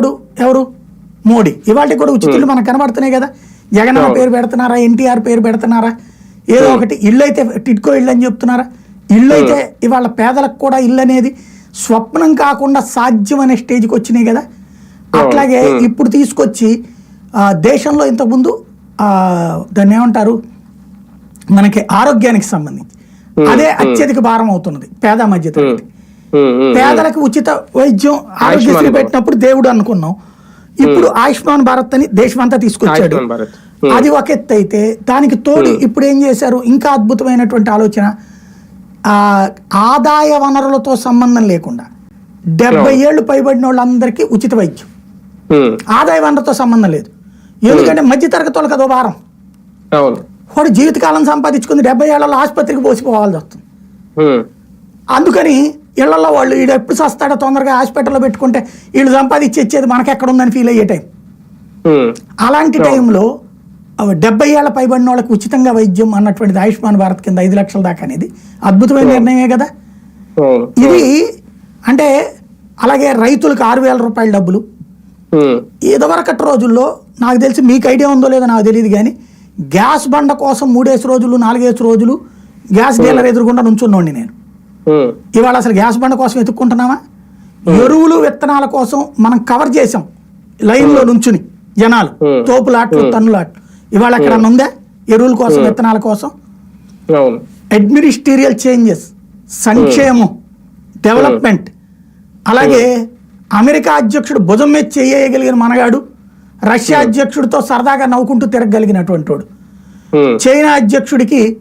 ఎవడు ఎవరు? మోడీ. ఇవాళ కూడా ఉచితులు మనకు కనబడుతున్నాయి కదా. జగన్ పేరు పెడుతున్నారా? ఎన్టీఆర్ పేరు పెడుతున్నారా? ఏదో ఒకటి ఇల్లు అయితే టిట్కో ఇల్లు అని చెప్తున్నారా? ఇల్లు అయితే ఇవాళ పేదలకు కూడా ఇల్లు అనేది స్వప్నం కాకుండా సాధ్యం అనే స్టేజ్కి వచ్చినాయి కదా. అట్లాగే ఇప్పుడు తీసుకొచ్చి దేశంలో ఇంతకుముందు ఆ, దాన్ని ఏమంటారు? మనకి ఆరోగ్యానికి సంబంధించి. అదే అత్యధిక భారం అవుతున్నది పేద మధ్య తరగతి ఉమ్, ఉమ్, పేదలకు ఉచిత వైద్యం ఆరోగ్యశ్రీ. పెట్టినప్పుడు దేవుడు అనుకున్నాం. ఇప్పుడు ఆయుష్మాన్ భారత్ అని దేశమంతా తీసుకొచ్చాడు. ఆయుష్మాన్ భారత్. అది ఒక ఎత్తు అయితే దానికి తోడు ఇప్పుడు ఏం చేశారు? ఇంకా అద్భుతమైనటువంటి ఆలోచన. ఆ ఆదాయ వనరులతో సంబంధం లేకుండా డెబ్బై ఏళ్ళు పైబడిన వాళ్ళందరికీ ఉచిత వైద్యం. ఆదాయ వనరులతో సంబంధం లేదు. ఎందుకంటే మధ్య తరగతి వాళ్ళకి అదో భారం. వాడు జీవితకాలం సంపాదించుకుంది డెబ్బై ఏళ్ళలో ఆసుపత్రికి పోసిపోవాల్సి వస్తుంది. అందుకని ఇళ్ళలో వాళ్ళు వీడు ఎప్పుడు సస్తాడో తొందరగా హాస్పిటల్లో పెట్టుకుంటే వీళ్ళు సంపాదించి ఇచ్చేది మనకి ఎక్కడ ఉందని ఫీల్ అయ్యే టైం అలాంటి టైంలో డెబ్బై ఏళ్ళ పైబడిన వాళ్ళకి ఉచితంగా వైద్యం అన్నటువంటిది ఆయుష్మాన్ భారత్ కింద ఐదు లక్షల దాకా అనేది అద్భుతమైన నిర్ణయమే కదా? ఇది అంటే అలాగే రైతులకు ఆరు వేల రూపాయల డబ్బులు. ఇదివరకటి రోజుల్లో నాకు తెలిసి మీకు ఐడియా ఉందో లేదో నాకు తెలియదు కానీ గ్యాస్ బండ కోసం మూడేసి రోజులు నాలుగేసి రోజులు గ్యాస్ డీలర్ ఎదురుగుండా నుంచున్నోండి నేను. ఇవాళ అసలు గ్యాస్ బండ కోసం వెతుక్కుంటున్నామా ఎరువులు విత్తనాల కోసం మనం కవర్ చేసాం లైన్లో నుంచుని జనాలు. తోపులాట్లు తన్నులాట్లు. ఇవాళ ఎక్కడ ఉందా? ఎరువుల కోసం విత్తనాల కోసం? అవును. అడ్మినిస్ట్రీరియల్ చేంజెస్ సంక్షేమం డెవలప్మెంట్. అలాగే అమెరికా అధ్యక్షుడు భుజం మీద చేయగలిగిన మనగాడు రష్యా అధ్యక్షుడితో సరదాగా నవ్వుకుంటూ తిరగగలిగినటువంటి వాడు. చైనా అధ్యక్షుడికి